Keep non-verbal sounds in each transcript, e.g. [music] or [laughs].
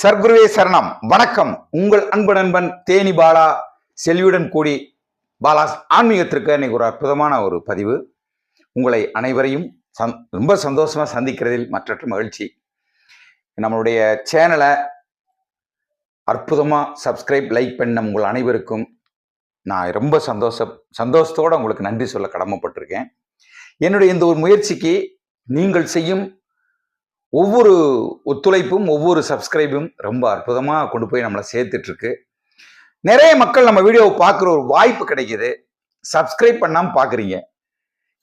சர்க்குருவே சரணம். வணக்கம். உங்கள் அன்பு நண்பன் தேனி பாலா செல்வியுடன் கூடி பாலா ஆன்மீகத்திற்கு இன்னைக்கு ஒரு அற்புதமான ஒரு பதிவு. உங்களை அனைவரையும் சந் ரொம்ப சந்தோஷமா சந்திக்கிறதில் மற்றற்ற மகிழ்ச்சி. நம்மளுடைய சேனலை அற்புதமாக சப்ஸ்கிரைப் லைக் பண்ண உங்கள் அனைவருக்கும் நான் ரொம்ப சந்தோஷ சந்தோஷத்தோடு உங்களுக்கு நன்றி சொல்ல கடமைப்பட்டிருக்கேன். என்னுடைய இந்த ஒரு முயற்சிக்கு நீங்கள் செய்யும் ஒவ்வொரு ஒத்துழைப்பும் ஒவ்வொரு சப்ஸ்கிரைபும் ரொம்ப அற்புதமாக கொண்டு போய் நம்மளை சேர்த்துட்ருக்கு நிறைய மக்கள் நம்ம வீடியோவை பார்க்குற ஒரு வாய்ப்பு கிடைக்கிது. சப்ஸ்கிரைப் பண்ணாமல் பார்க்குறீங்க.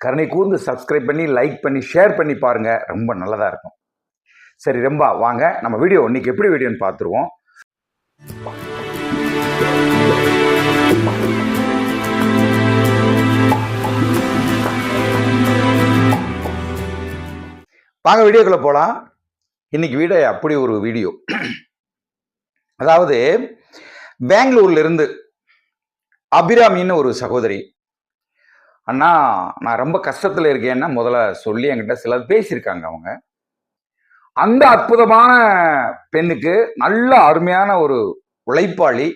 கருணை கூர்ந்து சப்ஸ்கிரைப் பண்ணி லைக் பண்ணி ஷேர் பண்ணி பாருங்கள் ரொம்ப நல்லதாக இருக்கும். சரி ரொம்ப வாங்க. நம்ம வீடியோ இன்னைக்கு எப்படி வீடியோன்னு பார்த்துருவோம். வாங்க வீடியோக்குள்ள போகலாம் இன்னைக்கு வீடியோ அப்படி ஒரு வீடியோ. அதாவது பெங்களூர்ல இருந்து அபிராமின்னு ஒரு சகோதரி. அண்ணா நான் ரொம்ப கஷ்டத்தில் இருக்கேன்னா முதல்ல சொல்லி என்கிட்ட சிலர் பேசியிருக்காங்க அவங்க. அந்த அற்புதமான பெண்ணுக்கு நல்ல அருமையான ஒரு உழைப்பாளி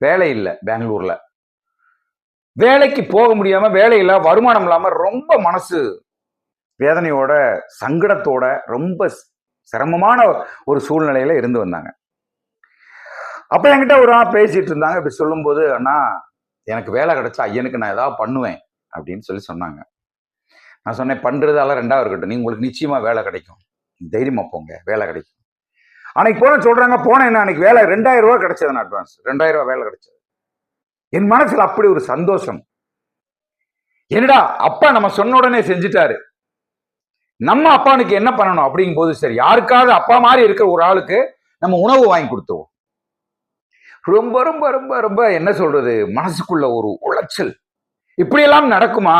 வேலை இல்லை பெங்களூர்ல. வேலைக்கு போக முடியாம இல்லை வருமானம் இல்லாம ரொம்ப மனசு வேதனையோட சங்கடத்தோட ரொம்ப சிரமமான ஒரு சூழ்நிலையில இருந்து வந்தாங்க. அப்ப என்கிட்ட ஒரு ஆள் பேசிட்டு இருந்தாங்க. இப்படி சொல்லும்போது அண்ணா எனக்கு வேலை கிடைச்சா ஐயனுக்கு நான் ஏதாவது பண்ணுவேன் அப்படின்னு சொல்லி சொன்னாங்க. நான் சொன்னேன் பண்றதால ரெண்டாவது இருக்கட்டும். நீங்கள் உங்களுக்கு நிச்சயமா வேலை கிடைக்கும். தைரியமா போங்க. வேலை கிடைக்கும். அன்னைக்கு போன சொல்றாங்க போனேன் என்ன அன்னைக்கு வேலை ரெண்டாயிரம் ரூபாய் கிடைச்சது அட்வான்ஸ் ரெண்டாயிரம் ரூபாய் வேலை கிடைச்சது. என் மனசுல அப்படி ஒரு சந்தோஷம். என்னடா அப்பா நம்ம சொன்ன உடனே செஞ்சுட்டாரு. நம்ம அப்பானுக்கு என்ன பண்ணணும் அப்படிங்கும் போது சரி யாருக்காவது அப்பா மாதிரி இருக்கிற ஒரு ஆளுக்கு நம்ம உணவு வாங்கி கொடுத்துருவோம். ரொம்ப ரொம்ப ரொம்ப ரொம்ப என்ன சொல்றது? மனசுக்குள்ள ஒரு உளைச்சல். இப்படியெல்லாம் நடக்குமா?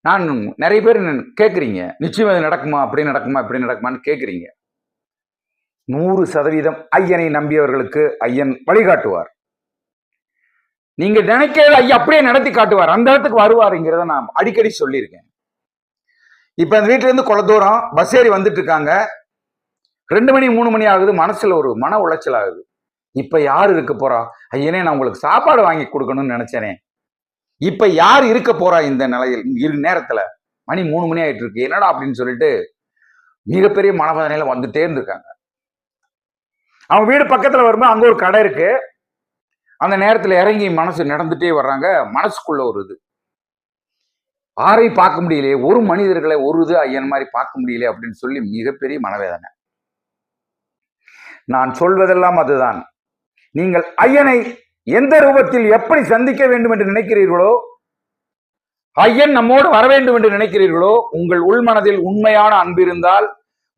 நான் நிறைய பேர் கேட்குறீங்க நிச்சயம் அது நடக்குமா? அப்படி நடக்குமா? இப்படி நடக்குமான்னு கேட்குறீங்க நூறு சதவீதம் ஐயனை நம்பியவர்களுக்கு ஐயன் வழிகாட்டுவார். நீங்க நினைக்கிறது ஐயா அப்படியே நடத்தி காட்டுவார். அந்த இடத்துக்கு வருவாருங்கிறத நான் அடிக்கடி சொல்லியிருக்கேன். இப்போ அந்த வீட்டிலேருந்து இருந்து தூரம் பஸ் ஏறி வந்துட்டு இருக்காங்க ரெண்டு மணி மூணு மணி ஆகுது மனசில் ஒரு மன உளைச்சல் ஆகுது. இப்போ யார் இருக்க போறா? ஐயனே நான் உங்களுக்கு சாப்பாடு வாங்கி கொடுக்கணும்னு நினைச்சேனே. இப்போ யார் இருக்க போறா இந்த நிலையில் இரு நேரத்தில்? மணி மூணு மணி ஆயிட்டு இருக்கு என்னடா அப்படின்னு சொல்லிட்டு மிகப்பெரிய மனவேதனையில வந்துட்டே இருந்திருக்காங்க. அவங்க வீடு பக்கத்தில் வரும்போது அங்கே ஒரு கடை இருக்கு. அந்த நேரத்தில் இறங்கி மனசு நடந்துட்டே வர்றாங்க. மனசுக்குள்ள ஒரு இது. ஆரை பார்க்க முடியலையே ஒரு மனிதர்களை ஒரு இது ஐயன் மாதிரி பார்க்க முடியலையே அப்படின்னு சொல்லி மிகப்பெரிய மனவேதனை. நான் சொல்வதெல்லாம் அதுதான். நீங்கள் ஐயனை எந்த ரூபத்தில் எப்படி சந்திக்க வேண்டும் என்று நினைக்கிறீர்களோ ஐயன் நம்மோடு வர வேண்டும் என்று நினைக்கிறீர்களோ உங்கள் உள்மனதில் உண்மையான அன்பு இருந்தால்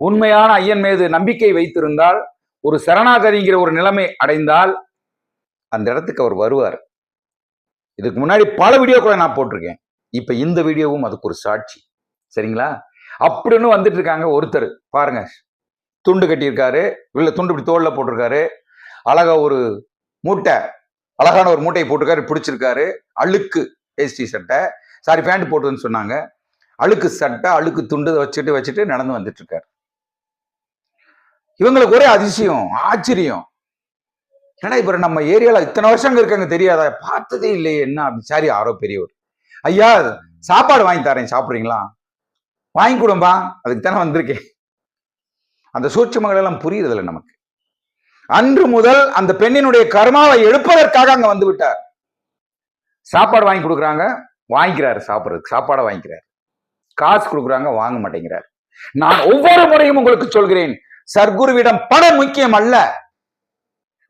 உண்மையான ஐயன் மீது நம்பிக்கை வைத்திருந்தால் ஒரு சரணாகதிங்கிற ஒரு நிலைமை அடைந்தால் அந்த இடத்துக்கு அவர் வருவார். இதுக்கு முன்னாடி பல வீடியோக்களை நான் போட்டிருக்கேன். இப்ப இந்த வீடியோவும் அதுக்கு ஒரு சாட்சி. சரிங்களா? அப்படின்னு வந்துட்டு இருக்காங்க ஒருத்தர். பாருங்க. துண்டு கட்டியிருக்காரு. இல்ல துண்டு இப்படி தோல்ல போட்டிருக்காரு. அழகா ஒரு மூட்டை அழகான ஒரு மூட்டையை போட்டிருக்காரு பிடிச்சிருக்காரு. அழுக்கு வேஷ்டி சட்டை. சாரி பேண்ட் போட்டுன்னு சொன்னாங்க. அழுக்கு சட்டை அழுக்கு துண்டு வச்சுட்டு வச்சுட்டு நடந்து வந்துட்டு இருக்காரு. இவங்களுக்கு ஒரே அதிசயம் ஆச்சரியம். ஏன்னா இப்ப நம்ம ஏரியால இத்தனை வருஷம் இருக்காங்க தெரியாதா? பார்த்ததே இல்லையே என்ன அப்படி சாரி யாரோ பெரியவர். ஐயா சாப்பாடு வாங்கி தரேன் சாப்பிட்றீங்களா? வாங்கி கொடும்பா அதுக்கு தானே வந்திருக்கேன். அந்த சூட்சமங்கள் எல்லாம் புரியுறதில்ல நமக்கு. அன்று முதல் அந்த பெண்ணினுடைய கர்மாவை எடுப்பதற்காக அங்க வந்து விட்டார். சாப்பாடு வாங்கி கொடுக்குறாங்க வாங்கிக்கிறாரு சாப்பிட்றதுக்கு. சாப்பாடை வாங்கிக்கிறார். காசு கொடுக்குறாங்க வாங்க மாட்டேங்கிறார். நான் ஒவ்வொரு முறையும் உங்களுக்கு சொல்கிறேன் சர்க்குருவிடம் பணம் முக்கியம் அல்ல.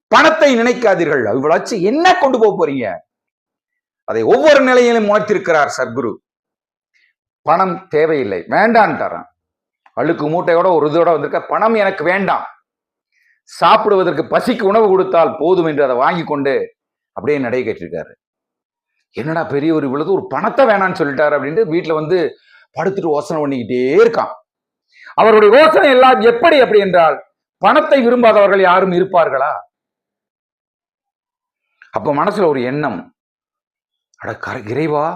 பணத்தை நினைக்காதீர்கள். இவ்வளவு என்ன கொண்டு போக போறீங்க? அதை ஒவ்வொரு நிலையிலும் உணர்த்திருக்கிறார் சர்க்குரு பணம் தேவையில்லை. வேண்டான்ட்டாரான் அழுக்கு மூட்டையோட ஒரு இதோட வந்திருக்க பணம் எனக்கு வேண்டாம். சாப்பிடுவதற்கு பசிக்கு உணவு கொடுத்தால் போதும் என்று அதை வாங்கி கொண்டு அப்படியே நடை கேட்டிருக்காரு என்னடா பெரிய ஒரு இவ்வளவு ஒரு பணத்தை வேணான்னு சொல்லிட்டாரு அப்படின்ட்டு வீட்டுல வந்து படுத்துட்டு யோசனை பண்ணிக்கிட்டே இருக்கான். அவருடைய யோசனை எல்லாம் எப்படி அப்படி என்றால் பணத்தை விரும்பாதவர்கள் யாரும் இருப்பார்களா? அப்ப மனசுல ஒரு எண்ணம் அட கர இறைவா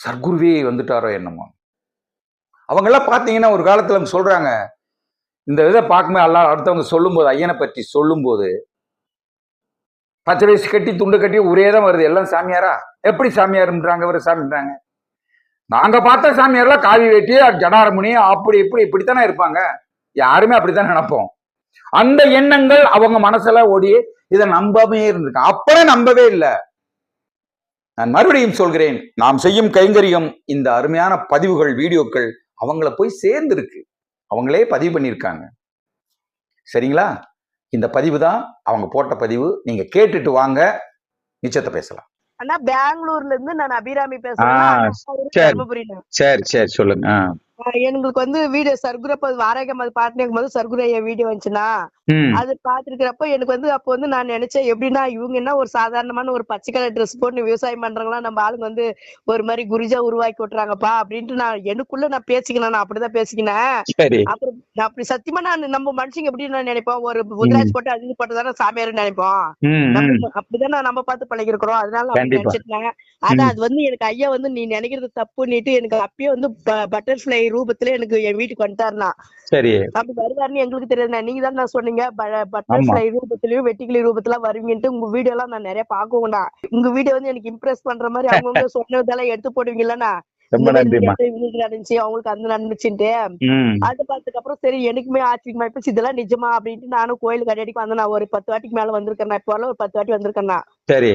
சர்க்குருவே வந்துட்டாரோ என்னமோ. அவங்கெல்லாம் பார்த்தீங்கன்னா ஒரு காலத்தில் சொல்கிறாங்க இந்த இதை பார்க்கமே எல்லாம் அடுத்தவங்க சொல்லும்போது ஐயனை பற்றி சொல்லும்போது பச்சை வயசு கட்டி துண்டு கட்டி ஒரே தான் வருது. எல்லாம் சாமியாரா? எப்படி சாமியாருன்றாங்க இவர் சாமின்றாங்க? நாங்கள் பார்த்த சாமியாரெல்லாம் காவி வேட்டி ஜடாரமுனி அப்படி இப்படி இப்படித்தானே இருப்பாங்க. யாருமே அப்படித்தான் நினைப்போம். அந்த எண்ணங்கள் அவங்க மனசுல ஓடி இதை நம்பவே இருந்திருக்காங்க அப்புறம் நம்பவே இல்லை. நான் மறுபடியும் சொல்கிறேன் நாம் செய்யும் கைங்கரியம் இந்த அருமையான பதிவுகள் வீடியோக்கள் அவங்கள போய் சேர்ந்திருக்கு. அவங்களே பதிவு பண்ணியிருக்காங்க. சரிங்களா? இந்த பதிவு தான் அவங்க போட்ட பதிவு. நீங்க கேட்டுட்டு வாங்க. நிச்சயத்தை பேசலாம். பெங்களூர்ல இருந்து நான் அபிராமி பேசுறேன் சரி. சரி சரி சொல்லுங்க. எங்களுக்கு வந்து வீடியோ சர்க்குரப்ப வாரகம் அது பாட்டுக்கும் போது சர்க்குரு ஐயா வீடியோ வந்துச்சுன்னா அது பாத்துருக்கிறப்ப எனக்கு வந்து அப்போ வந்து நான் நினைச்சேன் எப்படின்னா இவங்க என்ன ஒரு சாதாரணமான ஒரு பச்சை கலர் ட்ரெஸ் போட்டு விவசாயம் பண்றாங்களா நம்ம ஆளுங்க வந்து ஒரு மாதிரி குருஜா உருவாக்கி விட்டுறாங்கப்பா அப்படின்ட்டு நான் எனக்குள்ள நான் பேசிக்கினேன் நான் அப்படிதான் பேசிக்கினேன் அப்புறம் நான் அப்படி சத்தியமா நான் நம்ம மனுஷங்க எப்படி நான் நினைப்போம்? ஒரு உத்ராஜ் போட்டு இது போட்டு தானே சாமியார் நினைப்போம் அப்படிதானே நம்ம பார்த்து பழகிருக்கிறோம் அதனால அப்படி. நினைச்சிட்டேன் ஆனா அது வந்து எனக்கு ஐயா வந்து நீ நினைக்கிறது தப்புன்னுட்டு எனக்கு அப்பயே வந்து பட்டர்ஃபிளை ரூபத்துல எனக்கு என் வீட்டுக்கு வந்துட்டாருனா சரி. அப்படி வருவாருன்னு எங்களுக்கு தெரியாது நீங்க தான் நான் சொன்னீங்க பட்டர்ஃபிளை ரூபத்திலயும் வெட்டிக்கிளி ரூபத்துல வருவீங்கன்ட்டு உங்க வீடியோ எல்லாம் நான் நிறைய பாக்குவேன்டா உங்க வீடியோ வந்து எனக்கு இம்ப்ரெஸ் பண்ற மாதிரி [laughs] அவங்கவுங்க சொன்னதெல்லாம் எடுத்து போடுவீங்கல்லண்ணா. ரொம்ப நடந்துச்சு அவங்களுக்கு அந்த நடந்துச்சுன்ட்டு ம். அது பார்த்ததுக்கு அப்புறம் சரி எனக்குமே ஆச்சரியமா போச்சு இதெல்லாம் நிஜமா அப்படின்ட்டு நானும் கோயிலுக்கு அடிக்கடி வந்தேன். நான் ஒரு பத்து வாட்டிக்கு மேல வந்திருக்கேன். இப்போ ஒரு பத்து வாட்டி வந்திருக்கேன் சரி.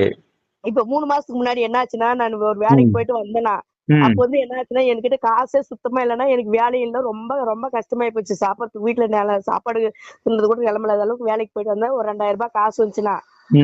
இப்ப மூணு மாசத்துக்கு முன்னாடி என்னாச்சுன்னா நான் ஒரு வேலைக்கு. போயிட்டு வந்தேனா அப்போ வந்து என்ன ஆச்சுன்னா என்கிட்ட காசே சுத்தமா இல்லைன்னா எனக்கு வேலையும் இல்ல. ரொம்ப ரொம்ப கஷ்டமாயி போச்சு. சாப்பாடு வீட்டுல நில சாப்பாடு தின்றது கூட நிலமில்லாத அளவுக்கு வேலைக்கு போயிட்டு வந்தேன். ஒரு ரெண்டாயிரம் ரூபாய் காசு வந்துச்சுன்னா.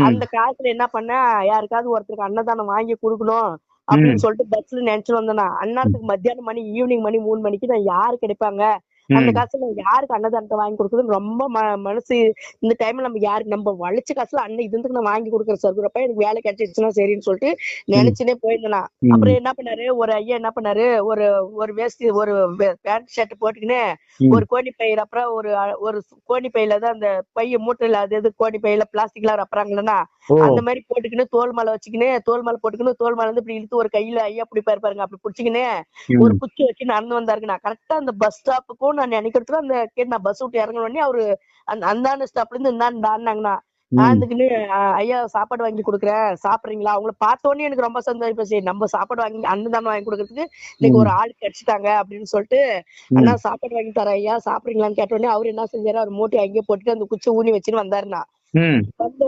அந்த காசுல என்ன பண்ணேன்? யாருக்காவது ஒருத்தருக்கு அன்னதானம் வாங்கி கொடுக்கணும். அப்படின்னு சொல்லிட்டு பஸ்ல நினைச்சுட்டு வந்தேனா அந்நேரத்துக்கு மத்தியானம் மணி ஈவினிங் மணி மூணு மணிக்கு நான் யாரு கிடைப்பாங்க? அந்த. காசுல யாருக்கு அன்னதானத்தை வாங்கி கொடுக்குறதுன்னு ரொம்ப மனசு இந்த டைம்ல நம்ம யாருக்கு நம்ம வளைச்ச காசுல அன்னை இதுக்கு நான் வாங்கி கொடுக்குற சர்க்குறப்ப எனக்கு வேலை கிடைச்சிருச்சுன்னா சரின்னு சொல்லிட்டு நினைச்சுனே போயிருந்தேனா. அப்புறம் என்ன பண்ணாரு ஒரு ஐயா என்ன பண்ணாரு ஒரு ஒரு வேஷ்டி ஒரு பேண்ட் ஷர்ட் போட்டுக்கின்னு ம். ஒரு கோணி பையில அப்புறம் ஒரு ஒரு கோணி பையில தான் அந்த பைய மூட்டையில அது எது கோணி பையில பிளாஸ்டிக் எல்லாம் ரப்புறாங்களா அந்த மாதிரி போட்டுக்கின்னு தோல் மாலை வச்சுக்கின்னு தோல் மாலை போட்டுக்கின்னு தோல் மாலை வந்து இப்படி இழுத்து ஒரு கையில ஐயா அப்படி பாருங்க அப்படி புடிச்சுக்கின்னு ம். ஒரு குச்சி வச்சு நடந்து வந்தாருங்க நான் கரெக்டா அந்த பஸ் ஸ்டாப்புக்கும் நான் நினைக்கிறதுக்கு அந்த கேட்டு நான் பஸ் விட்டு இறங்கின உடனே அவரு அந்த அந்தாண்ட ஸ்டாப்ல இருந்து இந்தாண்டு ஆடினாங்கண்ணா ம். ஆந்துக்குன்னு ஐயா சாப்பாடு வாங்கி கொடுக்குறேன். சாப்பிடுறீங்களா? அவங்கள பார்த்த உடனே எனக்கு ரொம்ப சந்தோஷம். போச்சு நம்ம சாப்பாடு வாங்கி அன்னதானம் வாங்கி கொடுக்கறதுக்கு இன்னைக்கு ஒரு ஆள் கிடைச்சிட்டாங்க அப்படின்னு சொல்லிட்டு. அண்ணா சாப்பாடு வாங்கி தரேன் ஐயா. சாப்பிடுறீங்களான்னு கேட்ட உடனே அவர் என்ன செஞ்சாரு? அவர் மூட்டை அங்கேயே போட்டுட்டு அந்த குச்சி ஊனி வச்சுன்னு வந்தாருண்ணா.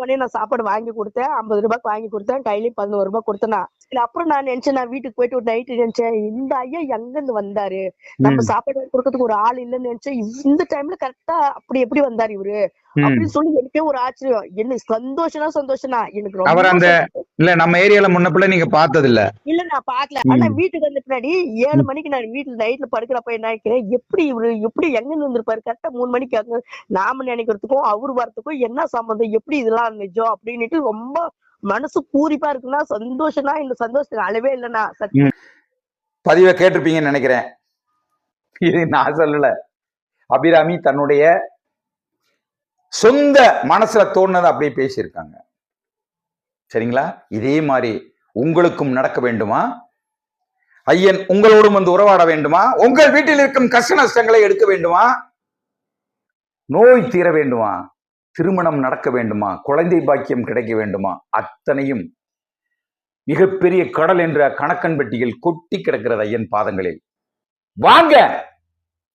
உடனே நான் சாப்பாடு வாங்கி கொடுத்தேன். ஐம்பது ரூபாய்க்கு வாங்கி கொடுத்தேன். கையிலயும் பதினோரு ரூபாய் கொடுத்தேனா இல்ல அப்புறம் நான் நினைச்சேன் நான் வீட்டுக்கு போயிட்டு ஒரு நைட்டு நினைச்சேன். இந்த ஐயா எங்க இருந்து வந்தாரு? நம்ம. சாப்பாடு கொடுக்கறதுக்கு ஒரு ஆள் இல்லைன்னு நினைச்சேன். இந்த டைம்ல கரெக்டா அப்படி எப்படி வந்தாரு இவரு. அப்படின்னு சொல்லி எனக்கே ஒரு ஆச்சரியம். என்ன சந்தோஷம்னா சந்தோஷம்னா எனக்கு ரொம்ப அவர் அந்த-. இல்ல நம்ம ஏரியால முன்ன பிள்ளை நீங்க பார்த்தது இல்ல இல்ல நான் பாக்கல. ஆனா வீட்டுக்கு வந்த பின்னாடி ஏழு மணிக்கு நான் வீட்டுல நைட்ல படுக்கிறப்ப என்ன நினைக்கிறேன்? எப்படி இவரு எப்படி எங்க இருந்து வந்திருப்பாரு கரெக்டா மூணு மணிக்கு அங்க நாம நினைக்கிறதுக்கும் அவரு வரதுக்கும் என்ன சம்மந்தம் எப்படி இதெல்லாம் நிஜம்? அப்படின்னுட்டு ரொம்ப மனசு பூரிப்பா இருக்குன்னா சந்தோஷம்னா இந்த சந்தோஷத்துக்கு அளவே சத்தியம் பதிவை கேட்டிருப்பீங்கன்னு நினைக்கிறேன். இது நான் சொல்லல. அபிராமி தன்னுடைய சொந்த மனசுல தோணுனதை அப்படியே பேசியிருக்காங்க. சரிங்களா? இதே மாதிரி உங்களுக்கும் நடக்க வேண்டுமா? ஐயன் உங்களோடும் வந்து உறவாட வேண்டுமா? உங்கள் வீட்டில் இருக்கும் கஷ்ட நஷ்டங்களை எடுக்க வேண்டுமா? நோய் தீர வேண்டுமா? திருமணம் நடக்க வேண்டுமா? குழந்தை பாக்கியம் கிடைக்க வேண்டுமா? அத்தனையும் மிகப்பெரிய கடல் என்ற கணக்கன் பெட்டியில் கொட்டி கிடக்கிறது ஐயன் பாதங்களில். வாங்க!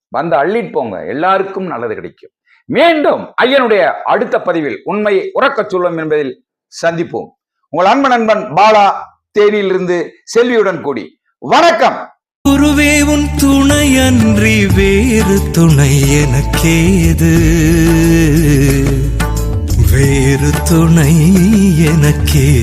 வந்து அள்ளிட்டு போங்க. எல்லாருக்கும் நல்லது கிடைக்கும். மீண்டும் ஐயனுடைய அடுத்த பதிவில் உண்மையை உறக்கச் சொல்லும் என்பதில் சந்திப்போம். உங்கள் அன்பன் நண்பன் பாலா தேனியிலிருந்து செல்வியுடன் கூடி. வணக்கம். குருவே உன் துணையன்றி வேறு துணை எனக்கேது? வேறு துணை எனக்கேது?